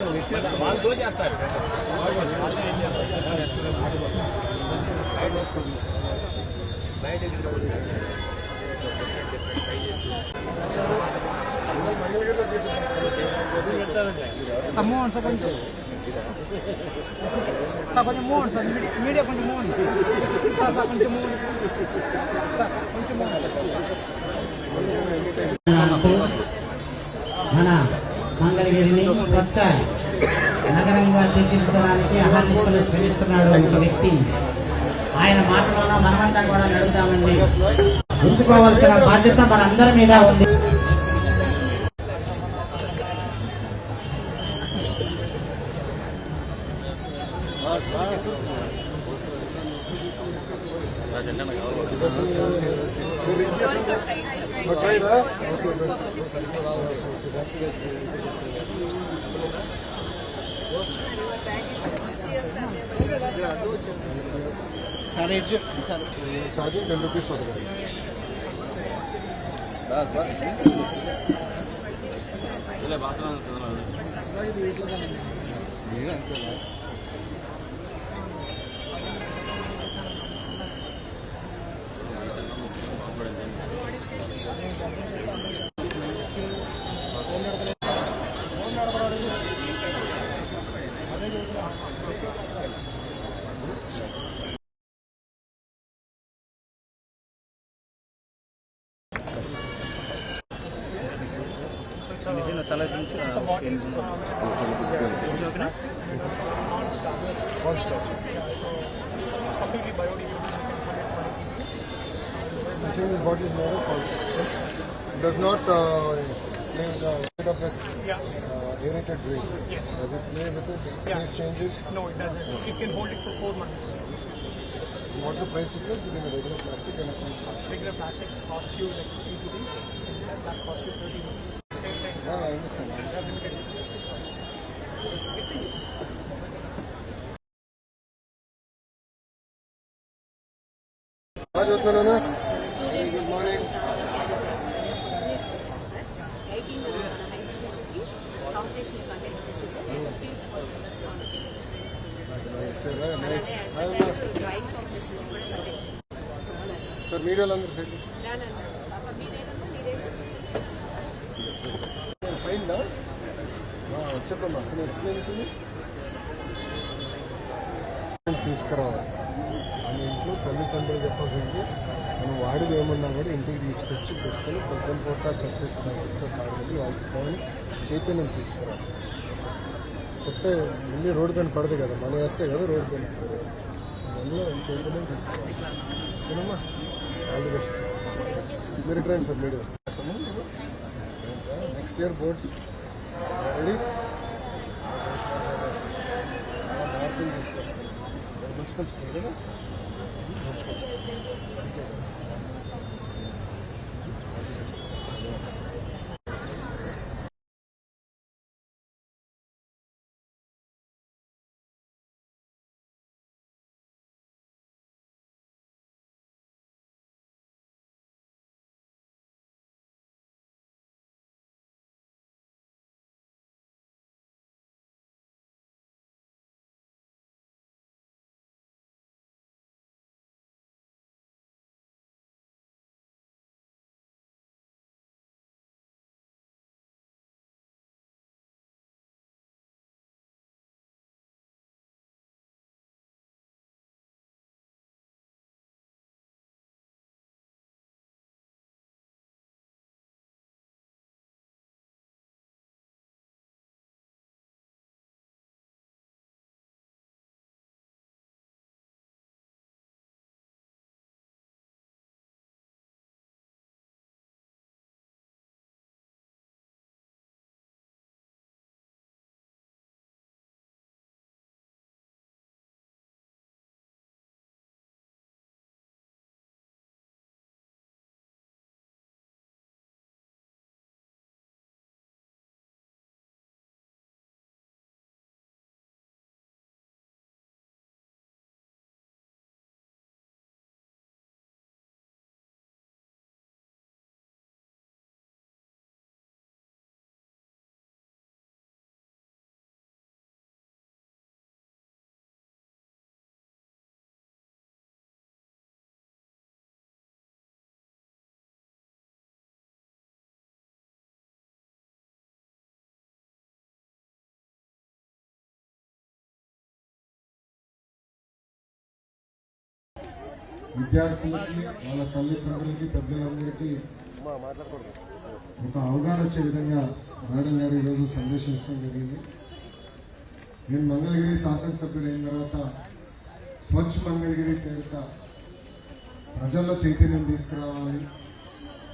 వాళ్ళు సార్ కొంచెం. సార్ కొంచెం మూవ్ సార్ మీడియా కొంచెం మూవ్ సార్. సార్ కొంచెం మూవ్ సార్. కొంచెం మూవ్ సార్ మన మంగళగిరిని స్వచ్ఛ నగరంగా తీర్చిదిద్దడానికి అహర్నిశలు శ్రమిస్తున్నాడు ఒక వ్యక్తి. ఆయన మాటలోన మనమంతా కూడా నడుద్దామండి ఉంచుకోవాల్సిన బాధ్యత మనందరి మీద ఉంది. ఛార్జింగ్ టెన్ రూపీస్ వస్తుంది ఇలా బాసన One stop Machine is what is made of constructions. It does not uh, play with the weight of that uh, aerated drain. Does it play with it? Yeah. Price changes. No, it doesn't. It can hold it for four months. What's the price difference between a regular plastic and a construction? Regular plastic costs you like 3 rupees, and that costs you 30 rupees. చదువుతున్నానా good morning sir మీడియాలో అందరూ side చెప్పమ్మా explain తీసుకురావాలి. మన ఇంట్లో తల్లిదండ్రులు చెప్పకండి మనం వాడిది ఏమన్నా కూడా ఇంటికి తీసుకొచ్చి పెట్టుకొని పొద్దున పూట చెత్త వస్తే కాబట్టి వాళ్ళకి కానీ చైతన్యం తీసుకురావాలి. చెత్త మళ్ళీ రోడ్డు పైన పడదు కదా మనం వేస్తే కదా రోడ్డు పైన పడదు. అందులో చైతన్యం తీసుకురావాలి. ఓకేనమ్మా ఆల్ ది బెస్ట్. మీరు ట్రైన్ సార్ మీరు. నెక్స్ట్ ఇయర్ బోర్డ్ రెడీ చాలా మార్పులు తీసుకొస్తాం మున్సిపల్ స్కూల్ కదా విద్యార్థులకి వాళ్ళ తల్లిదండ్రులకి పెద్దలందరికీ ఒక అవగాహన వచ్చే విధంగా మేడం గారు ఈరోజు సందర్శించడం జరిగింది. నేను మంగళగిరి శాసనసభ్యుడు అయిన తర్వాత స్వచ్ఛ మంగళగిరి పేరిట ప్రజల్లో చైతన్యం తీసుకురావాలి.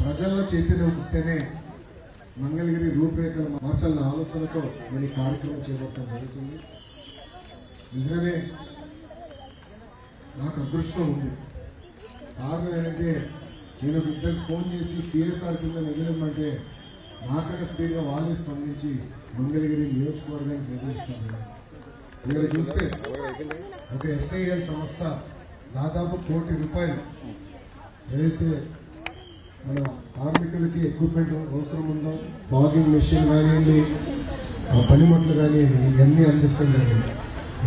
ప్రజల్లో చైతన్యం ఇస్తేనే మంగళగిరి రూపురేఖలు మార్చాలన్న ఆలోచనతో నేను ఈ కార్యక్రమం చేపట్టడం జరుగుతుంది. నిజమే నాకు అదృష్టం ఉంది. కారణం ఏంటంటే నేను ఒక ఇద్దరు ఫోన్ చేసి సిఎస్ఆర్ కింద నిధులమ్మంటే నాకన్నా స్పీడ్గా వాళ్ళే స్పందించి మంగళగిరి నియోజకవర్గానికి నిర్వహిస్తాను ఇక్కడ చూస్తే ఒక ఎస్ఐఎల్ సంస్థ దాదాపు కోటి రూపాయలు ఏదైతే మన కార్మికులకి ఎక్విప్మెంట్ అవసరం ఉందో బాగింగ్ మెషిన్ కానివ్వండి ఆ పనిముట్లు కానివ్వండి ఇవన్నీ అందిస్తుంది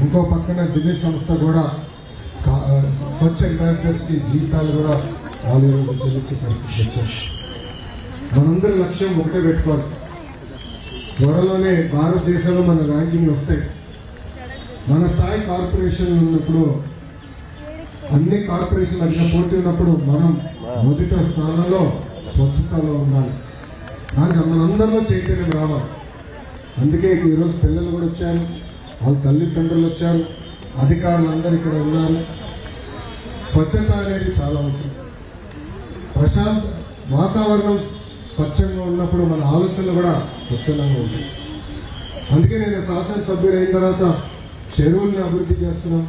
ఇంకో పక్కన దివ్య సంస్థ కూడా స్వచ్ఛ అంబాసిడర్స్ జీతాలు కూడా వాళ్ళు ఈరోజు చెల్లించే పరిస్థితి వచ్చారు మనందరి లక్ష్యం ఒకటే పెట్టుకోవాలి. త్వరలోనే భారతదేశంలో మన ర్యాంకింగ్ వస్తాయి. మన స్థాయి కార్పొరేషన్ ఉన్నప్పుడు అన్ని కార్పొరేషన్ మధ్య పోటీ ఉన్నప్పుడు మనం మొదట స్థానంలో స్వచ్ఛతలో ఉండాలి. దానికి మనందరిలో చైతన్యం రావాలి. అందుకే ఈరోజు పిల్లలు కూడా వచ్చారు వాళ్ళ తల్లిదండ్రులు వచ్చారు అధికారులు అందరూ ఇక్కడ ఉన్నారు. స్వచ్ఛత అనేది చాలా అవసరం. ప్రశాంత వాతావరణం స్వచ్ఛంగా ఉన్నప్పుడు మన ఆలోచనలు కూడా స్వచ్ఛంగా ఉంటాయి. అందుకే నేను శాసనసభ్యుడు అయిన తర్వాత చెరువుల్ని అభివృద్ధి చేస్తున్నాం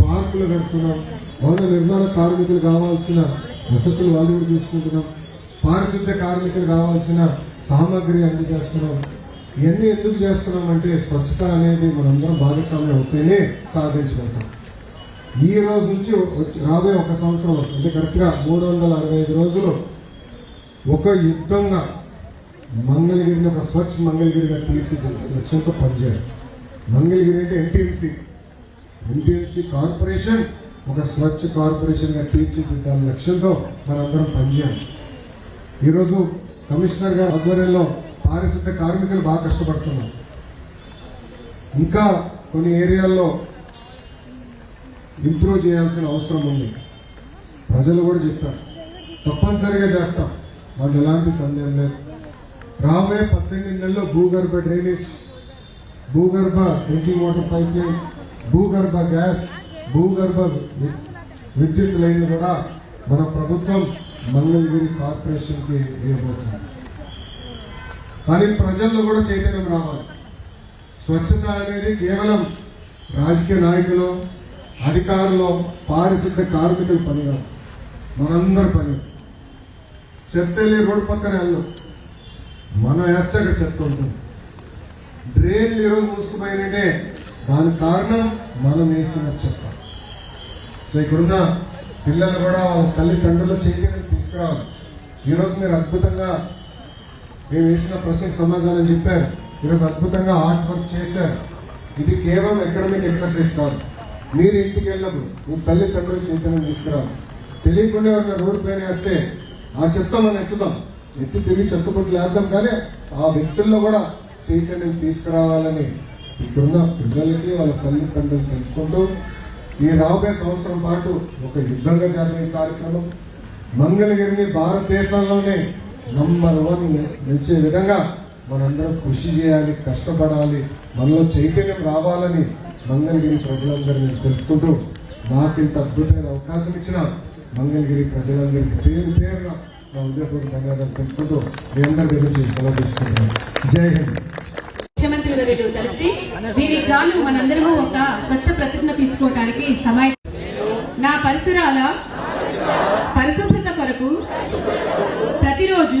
పార్కులు కడుతున్నాం భవన నిర్మాణ కార్మికులు కావాల్సిన వసతులు వాళ్ళు కూడా చూసుకుంటున్నాం పారిశుద్ధ్య కార్మికులు కావాల్సిన సామాగ్రి అందజేస్తున్నాం ఇవన్నీ ఎందుకు చేస్తున్నాం అంటే స్వచ్ఛత అనేది మనందరం భాగస్వామ్యం అవుతేనే సాధించగలుగుతాం. ఈ రోజు నుంచి వచ్చి- రాబోయే ఒక సంవత్సరం అంటే కరెక్ట్గా మూడు వందల అరవై ఐదు రోజులు ఒక యుద్ధంగా మంగళగిరిని ఒక స్వచ్ఛ మంగళగిరిగా తీర్చిదిద్దే లక్ష్యంతో పనిచేయాలి. మంగళగిరి అంటే ఎన్టీఎంసీ ఎన్టీఎంసీ కార్పొరేషన్ ఒక స్వచ్ఛ కార్పొరేషన్గా గా లక్ష్యంతో మనందరం పనిచేయాలి. ఈరోజు కమిషనర్ గారి ఆధ్వర్యంలో పారిశుద్ధ కార్మికులు బాగా కష్టపడుతున్నారు. ఇంకా కొన్ని ఏరియాల్లో ఇంప్రూవ్ చేయాల్సిన అవసరం ఉంది. ప్రజలు కూడా చెప్పారు తప్పనిసరిగా చేస్తాం. వాళ్ళు ఎలాంటి సందేహం లేదు. రాబోయే పద్దెనిమిది నెలల్లో భూగర్భ డ్రైనేజ్ భూగర్భ డ్రింకింగ్ వాటర్ పైప్ లైన్ భూగర్భ గ్యాస్ భూగర్భ విద్యుత్ లైన్లు కూడా మన ప్రభుత్వం మంగళగిరి కార్పొరేషన్కి ఇవ్వబోతుంది. కానీ ప్రజల్లో కూడా చైతన్యం రావాలి. స్వచ్ఛత అనేది కేవలం రాజకీయ నాయకులు అధికారులు పారిశుద్ధ కార్మికుల పని కాదు. మనందరి పని. చెత్త రోడ్డు పక్కన వెళ్ళం. మనం వేస్తే అక్కడ చెత్త ఉంటుంది. డ్రైన్లు ఈరోజు మూసుకుపోయినట్టే. దానికి కారణం మనం వేసిన చెత్త. సో ఇక్కడున్న పిల్లలు కూడా తల్లిదండ్రుల చైతన్యం తీసుకురావాలి. ఈరోజు మీరు అద్భుతంగా మేము వేసిన ప్రశ్న సమాధానం చెప్పారు. ఈరోజు అద్భుతంగా ఆర్ట్ వర్క్ చేశారు. ఇది కేవలం అకాడమిక్ ఎక్సర్సైజ్ కాదు. మీరు ఇంటికి వెళ్ళదు. మీ తల్లిదండ్రులు చైతన్యం తీసుకురావాలి. తెలియకుండా ఎవరైనా రోడ్డు పైన వేస్తే ఆ చెత్త మనం ఎక్కుతాం ఎత్తి తిరిగి చెత్తపట్లు వేద్దాం కానీ ఆ వ్యక్తుల్లో కూడా చైతన్యం తీసుకురావాలని ఇక్కడున్న పిల్లలకి వాళ్ళ తల్లిదండ్రులు తెలుసుకుంటూ ఈ రాబోయే సంవత్సరం పాటు ఒక యుద్ధంగా జరిగే కార్యక్రమం మంగళగిరిని భారతదేశంలోనే నంబర్ వన్ నిలిచే విధంగా మనందరం కృషి చేయాలి కష్టపడాలి. మనలో చైతన్యం రావాలని మంగళగిరి ప్రజలందరినీ తెలుపుకుంటూ నాకు ఇంత అద్భుతమైన అవకాశం ఇచ్చిన మంగళగిరి ప్రజలందరికీ పేరు పేరుగా నా ఉదయపూర్వక ధన్యవాదాలు తెలుపుకుంటూ మీ అందరి గురించి సెలవు తీసుకుంటున్నాను. జై హింద్. ముఖ్యమంత్రి వర్యులు తలచి వీరి గాను మనందరము ఒక స్వచ్ఛ ప్రతిజ్ఞ తీసుకోవడానికి సమయం నా పరిసరాల పరిశుభ్రత కొరకు ప్రతిరోజు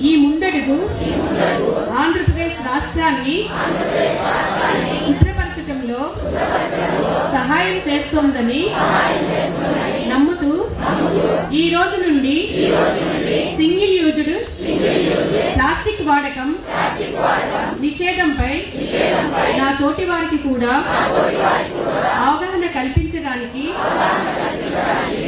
ఈ ముందడుగు ఆంధ్రప్రదేశ్ రాష్ట్రాన్ని శుభ్రపరచడంలో సహాయం చేస్తోందని నమ్ముతూ ఈ రోజు నుండి నుండి సింగిల్ యూజ్డ్ ప్లాస్టిక్ వాడకం నిషేధంపై నా తోటి వారికి కూడా అవగాహన కల్పించడానికి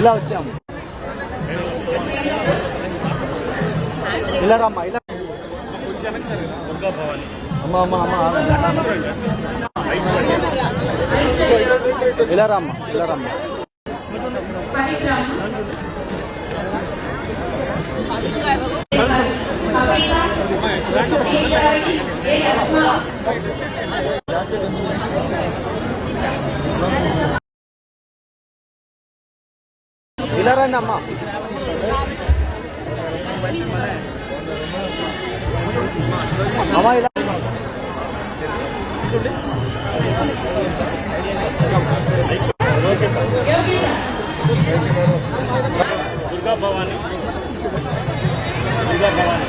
ఇలా వచ్చాము. ఇలా రమ్మా ఇలా. అమ్మ అమ్మ అమ్మ. ఇలా రమ్మా ఇలా రమ్మా. ఇలా రండి అమ్మా. అమ్మా ఇలా. దుర్గా భవాని. దుర్గా భవాని.